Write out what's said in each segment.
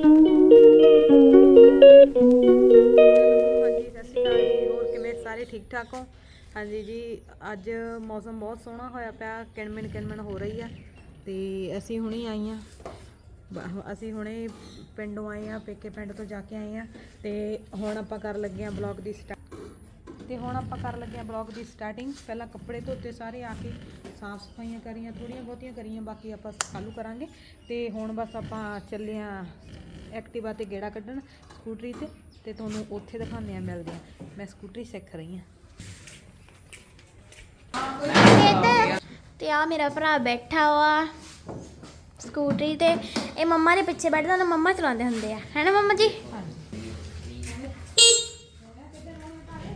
ਹਾਂਜੀ, ਸਤਿ ਸ਼੍ਰੀ ਅਕਾਲ ਜੀ। ਹੋਰ ਕਿਵੇਂ? ਸਾਰੇ ਠੀਕ ਠਾਕ ਹੋ? ਹਾਂਜੀ ਜੀ, ਅੱਜ ਮੌਸਮ ਬਹੁਤ ਸੋਹਣਾ ਹੋਇਆ ਪਿਆ। ਕਿਣਮਿਣ ਕਿਣਮਿਣ ਹੋ ਰਹੀ ਆ ਤੇ ਅਸੀਂ ਹੁਣੇ ਆਈ ਆਈਆਂ ਅਸੀਂ ਹੁਣੇ ਪਿੰਡੋਂ ਆਏ ਆ, ਪੇਕੇ ਪਿੰਡ ਤੋਂ ਜਾ ਕੇ ਆਏ ਆ। ਤੇ ਹੁਣ ਆਪਾਂ ਕਰ ਲੱਗੇ ਆ ਬਲੌਗ ਦੀ ਸਟਾਰਟ ਤੇ ਹੁਣ ਆਪਾਂ ਕਰ ਲੱਗੇ ਆ ਬਲੌਗ ਦੀ ਸਟਾਰਟਿੰਗ। ਪਹਿਲਾਂ ਕੱਪੜੇ ਧੋਤੇ ਸਾਰੇ, ਆ ਕੇ ਸਾਫ਼ ਸਫਾਈਆਂ ਕਰੀਆਂ ਥੋੜੀਆਂ ਬਹੁਤੀਆਂ ਕਰੀਆਂ, ਬਾਕੀ ਆਪਾਂ ਕੱਲ੍ਹ ਕਰਾਂਗੇ। ਤੇ ਹੁਣ ਬਸ ਆਪਾਂ ਚੱਲੇ ਆ ਐਕਟਿਵਾ ਤੇ ਗੇੜਾ ਕੱਢਣ, ਸਕੂਟਰੀ ਤੇ ਤੇ ਤੁਹਾਨੂੰ ਉੱਥੇ ਦਿਖਾਉਂਦੇ ਆ ਮਿਲਦੇ ਆ ਮੈਂ ਸਕੂਟਰੀ ਸਿੱਖ ਰਹੀ ਆ ਤੇ ਆ ਮੇਰਾ ਭਰਾ ਬੈਠਾ ਵਾ ਸਕੂਟਰੀ ਤੇ। ਇਹ ਮੰਮਾ ਦੇ ਪਿੱਛੇ ਬੈਠਦਾ ਤਾਂ ਮੰਮਾ ਚਲਾਉਂਦੇ ਹੁੰਦੇ ਆ। ਹੈਨਾ ਮੰਮਾ ਜੀ?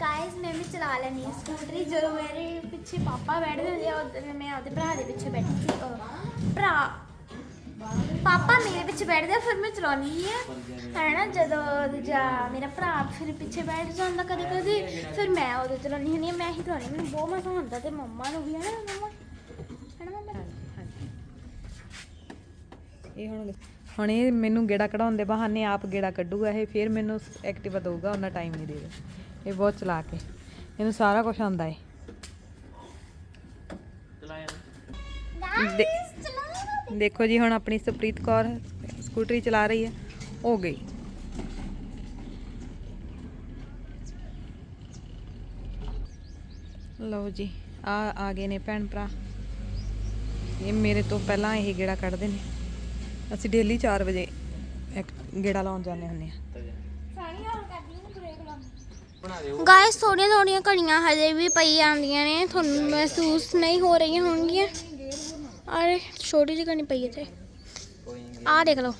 ਗਾਇਸ ਮੈਂ ਵੀ ਚਲਾ ਲੈਣੀ ਆ ਸਕੂਟਰੀ। ਜਦੋਂ ਮੇਰੇ ਪਿੱਛੇ ਪਾਪਾ ਬੈਠਦੇ ਹੁੰਦੇ ਆ, ਉਦੋਂ ਮੈਂ ਆਪਦੇ ਭਰਾ ਦੇ ਪਿੱਛੇ ਬੈਠੀ ਸੀ। ਭਰਾ ਪਾਪਾ ਮੇਰੇ ਪਿੱਛੇ ਬੈਠਦੇ ਆ, ਫਿਰ ਮੈਂ ਚਲਾਉਣੀ ਆ। ਹੈਨਾ ਜਦੋਂ ਦੂਜਾ ਮੇਰਾ ਭਰਾ ਫਿਰ ਪਿੱਛੇ ਬੈਠ ਜਾਂਦਾ ਕਦੇ ਕਦੇ ਫਿਰ ਮੈਂ ਉਦੋਂ ਚਲਾਉਣੀ ਹੁੰਦੀ ਆ ਮੈਂ ਹੀ ਚਲਾਉਣੀ ਮੈਨੂੰ ਬਹੁਤ ਮਜ਼ਾ ਆਉਂਦਾ ਤੇ ਮੰਮਾ ਨੂੰ ਵੀ ਹੈ ਨਾ ਮੰਮਾ? ਹੈਨਾ ਮੰਮਾ? ਹਾਂਜੀ ਇਹ ਹੁਣ ਹੁਣ ਇਹ ਮੈਨੂੰ ਗੇੜਾ ਕਢਾਉਣ ਦੇ ਬਹਾਨੇ ਆਪ ਗੇੜਾ ਕੱਢੂਗਾ ਇਹ ਫਿਰ ਮੈਨੂੰ ਐਕਟਿਵਾ ਦਊਗਾ ਉਹਨਾਂ ਟਾਈਮ ਨਹੀਂ ਦੇਗਾ ਇਹ ਬਹੁਤ ਚਲਾ ਕੇ ਇਹਨੂੰ ਸਾਰਾ ਕੁਝ ਆਉਂਦਾ ਹੈ ਦੇ- ਦੇਖੋ ਜੀ, ਹੁਣ ਆਪਣੀ ਸੁਪ੍ਰੀਤ ਕੌਰ ਸਕੂਟਰੀ ਚਲਾ ਰਹੀ ਹੈ ਹੋ ਗਈ। ਲਓ ਜੀ, ਆ ਆ ਗਏ ਨੇ ਭੈਣ ਭਰਾ। ਇਹ ਮੇਰੇ ਤੋਂ ਪਹਿਲਾਂ ਇਹ ਗੇੜਾ ਕੱਢਦੇ ਨੇ। ਅਸੀਂ ਡੇਲੀ 4 ਵਜੇ ਗੇੜਾ ਲਾਉਣ ਜਾਂਦੇ ਹੁੰਦੇ ਆ ਹਾਂ। ਬ੍ਰੇਕ ਗਾਇਸ ਥੋੜੀਆਂ ਥੋੜੀਆਂ ਘੜੀਆਂ ਹਜੇ ਵੀ ਪਈ ਆਉਂਦੀਆਂ ਨੇ, ਤੁਹਾਨੂੰ ਮਹਿਸੂਸ ਨਹੀਂ ਹੋ ਰਹੀਆਂ ਹੋਣਗੀਆਂ। ਅਰੇ ਛੋਟੀ ਜਿਹੀ ਘਣੀ ਪਈ ਇੱਥੇ ਆਹ ਦੇਖ ਲਓ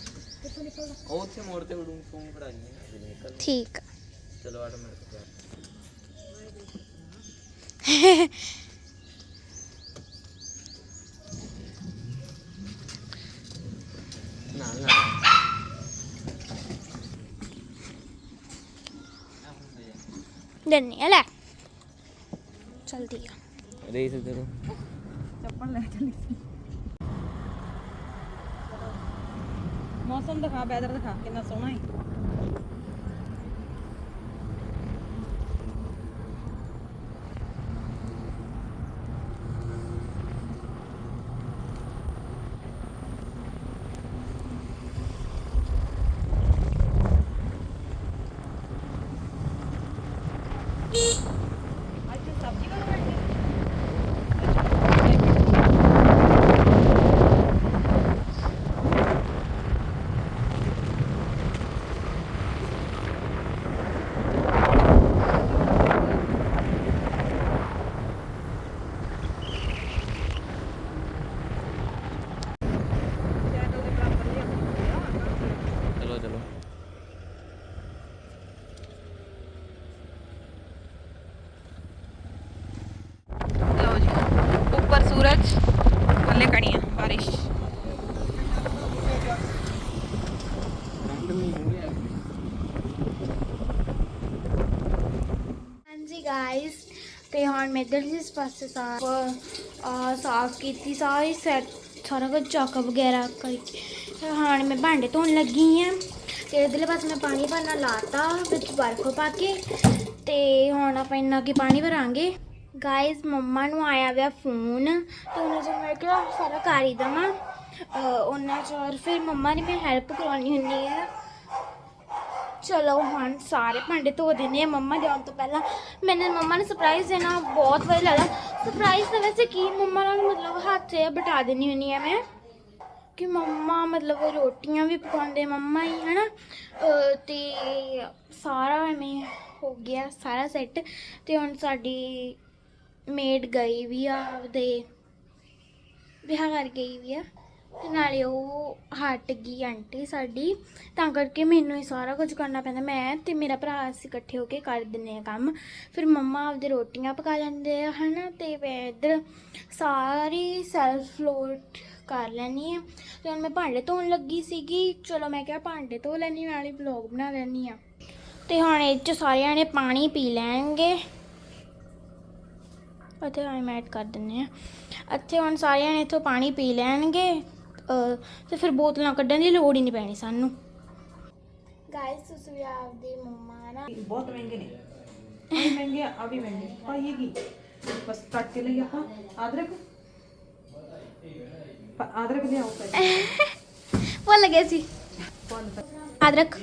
ਉਹ ਉੱਥੇ ਮੋੜ ਤੇ ਉਡੂ ਫੋਨ ਫੜਾ ਜੀ ਠੀਕ ਆ। ਚਲੋ 8 ਮਿੰਟ ਤੱਕ ਨਾ ਨਾ ਦਿੰਨੀ ਆ ਲੈ ਚਲਦੀ ਆ ਰੇਸ ਕਰੋ ਚੱਪਲ ਲੈ ਚਲੀ ਮੌਸਮ ਦਿਖਾ ਵੈਦਰ ਦਿਖਾ ਕਿੰਨਾ ਸੋਹਣਾ ਹੈ ਅੱਜ ਸਬਜ਼ੀ ਬਣਾਉਣੀ ਚਲੋ ਚਲੋ ਲਓ ਜੀ ਉੱਪਰ ਸੂਰਜ ਥੱਲੇ ਕਣੀਆਂ ਬਾਰਿਸ਼। ਹਾਂਜੀ ਗਾਇਸ ਤੇ ਹੁਣ ਮੈਂ ਇਧਰ ਜਿਸ ਪਾਸੇ ਸਾਫ਼ ਆ ਸਾਫ਼ ਕੀਤੀ, ਸਾਰੀ ਸੈਟ ਸਾਰਾ ਕੁਝ ਚੱਕ ਵਗੈਰਾ ਕਰਕੇ। ਹੁਣ ਮੈਂ ਭਾਂਡੇ ਧੋਣ ਲੱਗੀ ਆ। ਤੇ ਇਧਰਲੇ ਪਾਸੇ ਮੈਂ ਪਾਣੀ ਭਰਨਾ ਲਾਤਾ, ਵਿੱਚ ਬਰਫ਼ ਪਾ ਕੇ। ਤੇ ਹੁਣ ਆਪਾਂ ਇੰਨਾ ਕੀ ਪਾਣੀ ਭਰਾਂਗੇ। ਗਾਇਸ ਮੰਮਾ ਨੂੰ ਆਇਆ ਵਿਆ ਫੋਨ ਤੇ ਉਹਨਾਂ ਚਿਰ ਮੈਂ ਕਿਹਾ ਸਾਰਾ ਕਰ ਹੀ ਦੇਵਾਂ ਉਹਨਾਂ ਚਿਰ ਫਿਰ ਮੰਮਾ ਨੇ ਮੈਂ ਹੈਲਪ ਕਰਾਉਣੀ ਹੁੰਦੀ ਹੈ ਚਲੋ ਹੁਣ ਸਾਰੇ ਭਾਂਡੇ ਧੋ ਦਿੰਨੇ ਆ। ਮੰਮਾ ਦੇ ਆਉਣ ਤੋਂ ਪਹਿਲਾਂ ਮੈਨੂੰ ਮੰਮਾ ਨੂੰ ਸਰਪ੍ਰਾਈਜ਼ ਦੇਣਾ ਬਹੁਤ ਵਧੀਆ ਲੱਗਦਾ। ਸਰਪ੍ਰਾਈਜ਼ ਤਾਂ ਵੈਸੇ ਕੀ, ਮੰਮਾ ਨਾਲ ਮਤਲਬ ਹੱਥ 'ਚ ਬਿਠਾ ਦੇਣੀ ਹੁੰਦੀ ਆ ਮੈਂ ਕਿ ਮੰਮਾ ਮਤਲਬ ਰੋਟੀਆਂ ਵੀ ਪਕਾਉਂਦੇ ਮੰਮਾ ਹੀ, ਹਨਾ? ਅਹ ਤੇ ਸਾਰਾ ਐਵੇਂ ਹੋ ਗਿਆ, ਸਾਰਾ ਸੈੱਟ ਤੇ ਹੁਣ ਸਾਡੀ ਮੇਡ ਗਈ ਵੀ ਆ ਆਪਦੇ, ਵਿਆਹ ਕਰ ਗਈ ਵੀ ਆ। ਤੇ ਨਾਲੇ ਉਹ ਹਟ ਗਈ ਆਂਟੀ ਸਾਡੀ। ਤਾਂ ਕਰਕੇ ਮੈਨੂੰ ਹੀ ਸਾਰਾ ਕੁਝ ਕਰਨਾ ਪੈਂਦਾ। ਮੈਂ ਤੇ ਮੇਰਾ ਭਰਾ ਅਸੀਂ ਇਕੱਠੇ ਹੋ ਕੇ ਕਰ ਦਿੰਨੇ ਆ ਕੰਮ। ਫਿਰ ਮੰਮਾ ਆਪਦੇ ਰੋਟੀਆਂ ਪਕਾ ਲੈਂਦੇ ਆ, ਹਨਾ? ਤੇ ਮੈਂ ਇੱਧਰ ਸਾਰੀ ਸੈਲਫ ਲੋਡ ਕਰ ਲੈਣੀ ਆ ਤੇ ਹੁਣ ਮੈਂ ਭਾਂਡੇ ਧੋਣ ਲੱਗੀ ਸੀਗੀ। ਚਲੋ ਮੈਂ ਕਿਹਾ ਭਾਂਡੇ ਧੋ ਲੈਣੀ ਨਾਲੇ ਵਲੌਗ ਬਣਾ ਲੈਣੀ ਆ ਤੇ ਹੁਣ ਇਹ ਚ ਸਾਰਿਆਂ ਨੇ ਪਾਣੀ ਪੀ ਲੈਣਗੇ। ਅਤੇ ਆਈ ਐਡ ਕਰ ਦਿੰਨੇ ਆ ਇੱਥੇ ਹੁਣ ਸਾਰਿਆਂ ਨੇ ਇੱਥੋਂ ਪਾਣੀ ਪੀ ਲੈਣਗੇ ਤੇ ਫਿਰ ਬੋਤਲਾਂ ਕੱਢਣ ਦੀ ਲੋੜ ਹੀ ਨਹੀਂ ਪੈਣੀ ਸਾਨੂੰ। ਗਾਇਸ ਤੁਸੀਂ ਵੀ ਆਪਦੀ ਮੰਮਾ ਨਾ ਬਹੁਤ ਮਹਿੰਗੇ ਨੇ। ਆ ਵੀ ਮਹਿੰਗੇ ਆ ਵੀ ਮਹਿੰਗੇ। ਪਾਈਏ ਕੀ? ਬਸ ਕੱਟ ਕੇ ਲਈ ਆਪਾਂ। ਅਦਰਕ? ਪ- ਅਦਰਕ ਲਿਆਓ ਪਹਿਲੇ। ਭੁੱਲ ਗਏ ਸੀ। ਅਦਰਕ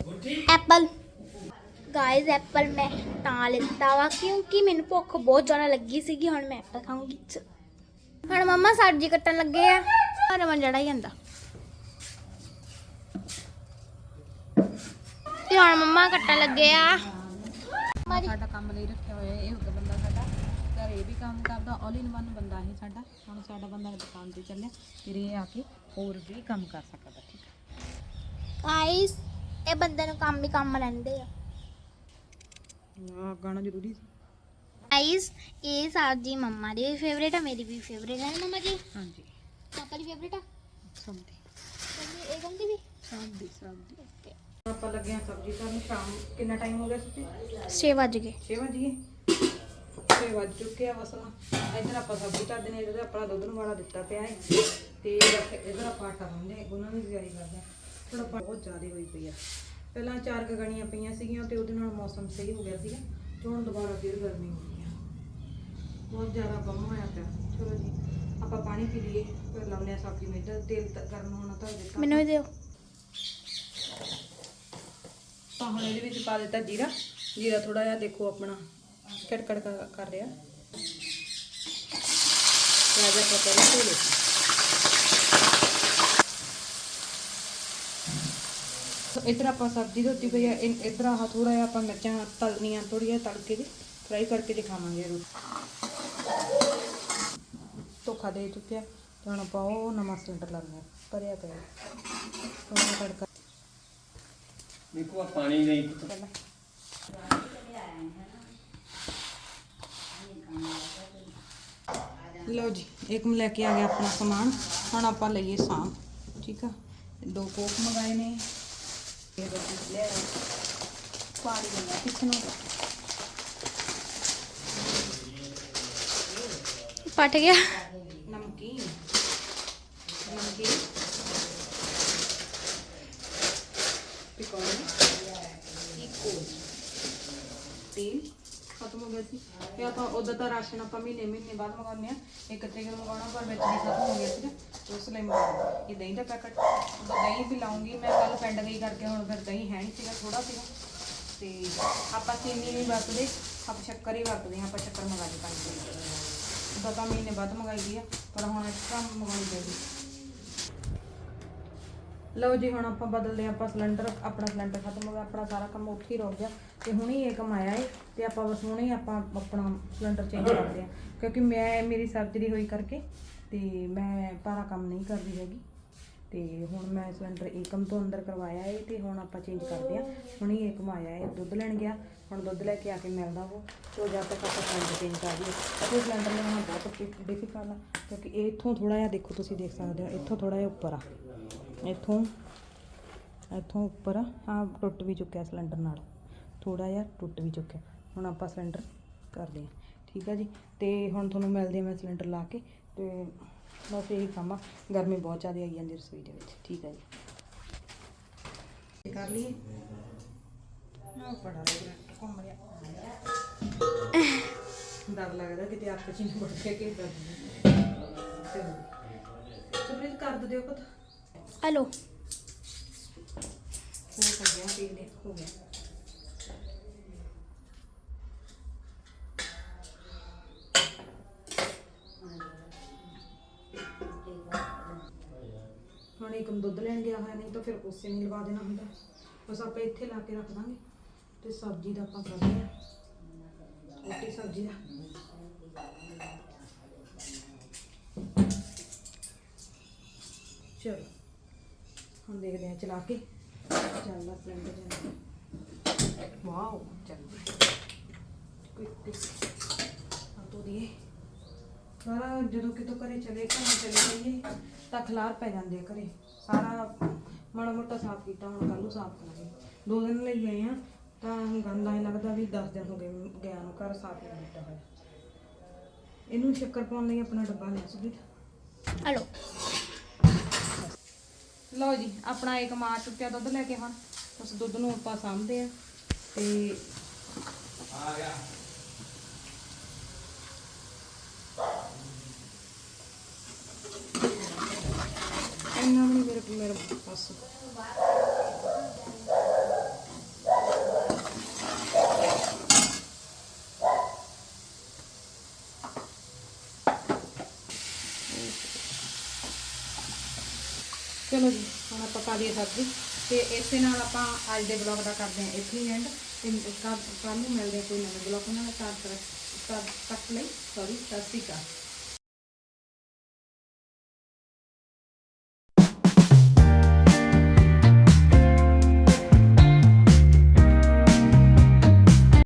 ਐਪਲ। ਗਾਇਸ ਐਪਲ ਮੈਂ ਤਾਂ ਲਿੱਤਾ ਵਾ ਕਿਉਂਕਿ ਮੈਨੂੰ ਭੁੱਖ ਬਹੁਤ ਜ਼ਿਆਦਾ ਲੱਗੀ ਸੀਗੀ ਹੁਣ ਮੈਂ ਐਪਲ ਖਾਊਂਗੀ ਹੁਣ ਮੰਮਾ ਸਬਜ਼ੀ ਕੱਟਣ ਲੱਗੇ ਆ। ਰਮਨ ਜੜਾ ਹੀ ਜਾਂਦਾ ਤੇ ਹੁਣ ਮੰਮਾ ਕੱਟਣ ਲੱਗੇ ਆ। ਸਾਡਾ ਕੰਮ ਲਈ ਰੱਖਿਆ ਹੋਇਆ ਇਹ ਹੁੰਦਾ ਬੰਦਾ ਸਾਡਾ। ਘਰੇ ਵੀ ਕੰਮ ਕਰਦਾ ਆਲ ਇਨ ਵਨ ਬੰਦਾ ਇਹ ਸਾਡਾ। ਹੁਣ ਸਾਡਾ ਬੰਦਾ ਦੁਕਾਨ ਤੇ ਚੱਲਿਆ ਫਿਰ ਇਹ ਆ ਕੇ ਹੋਰ ਵੀ ਕੰਮ ਕਰ ਸਕਦਾ ਠੀਕ ਹੈ ਗਾਇਸ ਇਹ ਬੰਦੇ ਨੂੰ ਕੰਮ ਹੀ ਕੰਮ ਰਹਿੰਦੇ ਆ। ਆ ਗਾਣਾ ਜ਼ਰੂਰੀ ਸੀ ਗਾਇਸ ਇਹ ਸਬਜ਼ੀ ਮੰਮਾ ਦੀ ਵੀ ਫੇਵਰੇਟ ਆ ਮੇਰੀ ਵੀ ਫੇਵਰੇਟ ਹੈ ਨਾ ਮੰਮਾ ਜੀ ਹਾਂਜੀ ਪਾਪਾ ਦੀ ਫੇਵਰੇਟ ਆ ਸਬਜ਼ੀ ਤੇ ਇਹ ਗੰਦੀ ਵੀ ਸਬਜ਼ੀ ਸਬਜ਼ੀ ਆਪਾਂ ਲੱਗੇ ਆ ਸਬਜ਼ੀ ਕਰਨ ਸ਼ਾਮ ਕਿੰਨਾ ਟਾਈਮ ਹੋ ਗਿਆ ਸੀ 6 ਵਜ ਗਏ 6 ਵਜੇ 6 ਵਜ ਚੁੱਕੇ ਆ ਵਸਣਾ ਇੱਧਰ ਆਪਾਂ ਸਬਜ਼ੀ ਧਰਦੇ ਨੇ ਇੱਧਰ ਆਪਣਾ ਦੁੱਧ ਨੂੰ ਵਾਲਾ ਦਿੱਤਾ ਪਿਆ ਹੈ ਤੇ ਇੱਧਰ ਆਪਾਂ ਆਟਾ ਗੁੰਨਦੇ ਉਹਨਾਂ ਦੀ ਤਿਆਰੀ ਕਰਦੇ ਆ ਥੋੜਾ ਬਹੁਤ ਜ਼ਿਆਦਾ ਹੋਈ ਪਈ ਆ ਪਹਿਲਾਂ ਚਾਰ ਕੁ ਗਣੀਆਂ ਪਈਆਂ ਸੀਗੀਆਂ ਤੇ ਉਹਦੇ ਨਾਲ ਮੌਸਮ ਸਹੀ ਹੋ ਗਿਆ ਸੀਗਾ ਤੇ ਹੁਣ ਦੁਬਾਰਾ ਫਿਰ ਗਰਮੀ ਹੋ ਗਈ ਆ। ਬਹੁਤ ਜ਼ਿਆਦਾ ਗਮ ਹੋਇਆ ਪਿਆ। ਚਲੋ ਜੀ ਆਪਾਂ ਪਾਣੀ ਪੀ ਲਈਏ ਫਿਰ ਲਾਉਂਦੇ ਆ ਸਬਜ਼ੀ ਨੂੰ ਇੱਧਰ ਤੇਲ ਤ- ਗਰਮ ਹੋਣਾ ਤਾਂ ਦਿੱਤਾ। ਮੈਨੂੰ ਵੀ ਦਿਓ। ਤਾਂ ਹੁਣ ਇਹਦੇ ਵਿੱਚ ਪਾ ਦਿੱਤਾ ਜੀਰਾ। ਜੀਰਾ ਥੋੜਾ ਜਿਹਾ ਦੇਖੋ ਆਪਣਾ ਕੜਕੜ ਕਰ ਕਰ ਰਿਹਾ। ਪਿਆਜ਼ ਆਪਾਂ ਪਹਿਲਾਂ ਧੋ ਲਏ ਇਧਰ ਆਪਾਂ ਸਬਜ਼ੀ ਧੋਤੀ ਪਈ ਆ ਇਨ- ਇੱਧਰ ਆਹ ਥੋੜਾ ਜਿਹਾ ਆਪਾਂ ਮਿਰਚਾਂ ਤਲਨੀਆਂ ਥੋੜੀਆਂ ਤੜਕੇ ਦੀ ਫਰਾਈ ਕਰਕੇ ਦਿਖਾਵਾਂਗੇ ਰੋਟੀ ਧੋਖਾ ਦੇ ਚੁੱਕਿਆ ਤੇ ਹੁਣ ਆਪਾਂ ਉਹ ਨਵਾਂ ਸਿਲੰਡਰ ਲਾਉਣਾ ਭਰਿਆ ਪਿਆ। ਹੁਣ ਤੜਕਾ ਦੇਖੋ ਆ ਪਾਣੀ ਨਹੀਂ ਪਹਿਲਾਂ। ਲਓ ਜੀ ਇੱਕ ਮੈਂ ਲੈ ਕੇ ਆ ਗਿਆ ਆਪਣਾ ਸਮਾਨ ਹੁਣ ਆਪਾਂ ਲਈਏ ਸਾਮ ਇਹ ਬੱਚੀ ਲੈ ਪਾਣੀ ਦੇਣਾ ਕਿਸ ਨੂੰ ਪਟ ਗਿਆ। ਨਮਕੀਨ। ਨਮਕੀਨ ਪਿਕੌੜੀ ਇਕੋ ਤੇਲ ਖਤਮ ਹੋ ਗਿਆ ਸੀ। ਤੇ ਆਪਾਂ ਉਦੋਂ ਤਾਂ ਰਾਸ਼ਨ ਆਪਾਂ ਮਹੀਨੇ ਮਹੀਨੇ ਬਾਅਦ ਮੰਗਾਉਂਦੇ ਆ ਇੱਕ ਤਰੀਕ ਨੂੰ ਮੰਗਾਉਣਾ ਪਰ ਵਿੱਚ ਦੀ ਖਤਮ ਹੋ ਗਿਆ ਸੀ ਤੇ ਉਸ ਲਈ ਮੰਗਾਉਣਾ ਇਹ ਦਹੀਂ ਦਾ ਪੈਕਟ ਉਹਦਾ ਦਹੀਂ ਵੀ ਲਾਉਂਗੀ। ਮੈਂ ਕੱਲ ਪਿੰਡ ਗਈ ਕਰਕੇ ਹੁਣ ਫਿਰ ਦਹੀਂ ਹੈ ਨਹੀਂ ਸੀਗਾ ਥੋੜਾ ਸੀਗਾ। ਤੇ ਆਪਾਂ ਚੀਨੀ ਨਹੀਂ ਵਰਤਦੇ, ਆਪਾਂ ਸ਼ੱਕਰ ਹੀ ਵਰਤਦੇ ਹਾਂ, ਆਪਾਂ ਸ਼ੱਕਰ ਮੰਗਾ ਕੇ ਪਾਣੀ ਉਹਦਾ ਤਾਂ ਮਹੀਨੇ ਬਾਅਦ ਮੰਗਾਈ ਦੀ ਆ, ਪਰ ਹੁਣ ਐਕਸਟਰਾ ਮੰਗਾਉਣੀ ਪੈਗੀ ਲਓ ਜੀ, ਹੁਣ ਆਪਾਂ ਬਦਲਦੇ ਹਾਂ, ਆਪਾਂ ਸਿਲੰਡਰ, ਆਪਣਾ ਸਿਲੰਡਰ ਖਤਮ ਹੋ ਗਿਆ, ਆਪਣਾ ਸਾਰਾ ਕੰਮ ਉੱਥੇ ਹੀ ਰੁਕ ਗਿਆ। ਤੇ ਹੁਣੇ ਇਹ ਕਮਾਇਆ ਏ, ਤੇ ਆਪਾਂ ਬਸ ਹੁਣੇ ਆਪਾਂ ਆਪਣਾ ਸਿਲੰਡਰ ਚੇਂਜ ਕਰਦੇ ਆ ਕਿਉਂਕਿ ਮੈਂ, ਮੇਰੀ ਸਰਜਰੀ ਹੋਈ ਕਰਕੇ ਤੇ ਮੈਂ ਭਾਰਾ ਕੰਮ ਨਹੀਂ ਕਰਦੀ ਹੈਗੀ। ਤੇ ਹੁਣ ਮੈਂ ਸਿਲੰਡਰ ਏਕਮ ਤੋਂ ਅੰਦਰ ਕਰਵਾਇਆ ਏ ਤੇ ਹੁਣ ਆਪਾਂ ਚੇਂਜ ਕਰਦੇ ਆ ਹੁਣੇ ਇਹ ਕਮਾਇਆ ਏ, ਦੁੱਧ ਲੈਣ ਗਿਆ। ਹੁਣ ਦੁੱਧ ਲੈ ਕੇ ਆ ਕੇ ਮਿਲਦਾ ਉਹ ਤੋਂ ਜਦ ਤੱਕ ਆਪਾਂ ਸਿਲੰਡਰ ਚੇਂਜ ਕਰ ਦਈਏ ਅਤੇ ਸਿਲੰਡਰ ਲੈਣਾ ਬਹੁਤ ਡਿਫਿਕਲਟ ਆ ਕਿਉਂਕਿ ਇਹ ਇੱਥੋਂ ਥੋੜਾ ਜਿਹਾ ਦੇਖੋ ਤੁਸੀਂ ਦੇਖ ਸਕਦੇ ਹੋ, ਇੱਥੋਂ ਥੋੜਾ ਜਿਹਾ ਉੱਪਰ ਆ। ਇੱਥੋਂ ਇੱਥੋਂ ਉੱਪਰ ਆ। ਟੁੱਟ ਵੀ ਚੁੱਕਿਆ ਸਿਲੰਡਰ ਨਾਲ। ਥੋੜਾ ਜਿਹਾ ਟੁੱਟ ਵੀ ਚੁੱਕਿਆ। ਹੁਣ ਆਪਾਂ ਸਿਲੰਡਰ ਕਰਦੇ ਹਾਂ। ਠੀਕ ਆ ਜੀ? ਤੇ ਹੁਣ ਤੁਹਾਨੂੰ ਮਿਲਦੇ ਆ ਮੈਂ ਸਿਲੰਡਰ ਲਾ ਕੇ ਤੇ ਬਸ ਇਹੀ ਕੰਮ ਆ। ਗਰਮੀ ਬਹੁਤ ਜ਼ਿਆਦਾ ਆਈ ਜਾਂਦੀ ਰਸੋਈ ਦੇ ਵਿੱਚ। ਠੀਕ ਆ ਜੀ? ਇਹ ਕਰ ਲਈਏ। ਨਾ ਬੜਾ ਲੱਗ ਰਿਹਾ ਘੁੰਮ ਰਿਹਾ। ਡਰ ਲੱਗਦਾ ਕਿਤੇ ਅੱਖ ਚ ਨਹੀਂ ਕੇ ਕਿ ਕਰ ਚਲੋ। ਸੁਪਰੀਤ ਕਰ ਦਿਓ ਪਤਾ। ਹਲੋ ਹੋ ਗਿਆ ਪੀ ਲੈ ਹੋ ਗਿਆ। ਹੁਣ ਦੁੱਧ ਲੈਣ ਗਿਆ ਹੋਇਆ, ਨਹੀਂ ਤਾਂ ਫਿਰ ਉਸੇ ਨਹੀਂ ਲਵਾ ਦੇਣਾ ਹੁੰਦਾ। ਬਸ ਆਪਾਂ ਇੱਥੇ ਲਾ ਕੇ ਰੱਖ ਦਾਂਗੇ ਤੇ ਸਬਜ਼ੀ ਦਾ ਆਪਾਂ ਕਰਦੇ ਆ ਰੋਟੀ, ਸਬਜ਼ੀ ਦਾ। ਚਲੋ, ਹੁਣ ਦੇਖਦੇ ਹਾਂ ਚਲਾ ਕੇ। ਚੱਲਦਾ ਸਿਲੰਡਰ ਚੱਲਦਾ ਵਾਓ, ਚੱਲ। ਕੋਈ ਕੋਈ ਆ ਤੋ ਦੀਏ ਸਾਰਾ ਜਦੋਂ ਕਿਤੋਂ ਘਰੇ ਚਲੇ, ਘਰ ਚਲੇ ਜਾਈਏ, ਤਾਂ ਖਲਾਰ ਪੈ ਜਾਂਦੇ ਆ ਘਰੇ। ਸਾਰਾ ਮਾੜਾ ਮੋਟਾ ਸਾਫ਼ ਕੀਤਾ ਹੁਣ ਕੱਲ੍ਹ ਨੂੰ ਸਾਫ਼ ਕਰਾਂਗੇ। ਦੋ ਦਿਨ ਲਈ ਗਏ ਆ ਤਾਂ ਗੰਦ ਐਂ ਲੱਗਦਾ ਵੀ 10 ਦਿਨ ਹੋ ਗਏ ਗਿਆ ਨੂੰ ਘਰ ਸਾਫ਼ ਨਹੀਂ ਕੀਤਾ ਹੋਇਆ। ਇਹਨੂੰ ਸ਼ੱਕਰ ਪਾਉਣ ਲਈ ਆਪਣਾ ਡੱਬਾ ਲਿਆ ਸੀ। ਹਲੋ। ਲਓ ਜੀ ਆਪਣਾ ਇੱਕ ਮਾਰ ਚੁੱਕਿਆ ਦੁੱਧ ਲੈ ਕੇ ਹੁਣ। ਉਸ ਦੁੱਧ ਨੂੰ ਆਪਾਂ ਸਾਂਭਦੇ ਆ ਤੇ ਇੰਨਾ ਵੀ ਨੀ ਮੇਰੇ ਚਲੋ ਜੀ, ਹੁਣ ਆਪਾਂ ਪਾ ਦਈਏ ਸਬਜ਼ੀ ਤੇ ਇਸੇ ਨਾਲ ਆਪਾਂ ਅੱਜ ਦੇ ਬਲੌਗ ਦਾ ਕਰਦੇ ਹਾਂ ਇੱਥੇ ਹੀ ਐਂਡ ਤੇ ਕੱਲ੍ਹ ਨੂੰ ਮਿਲਦੇ ਹਾਂ ਕੋਈ ਨਵੇਂ ਬਲੌਗ ਨਾਲ ਤਦ ਤੱਕ ਲਈ ਸੌਰੀ ਸਤਿ ਸ਼੍ਰੀ ਅਕਾਲ।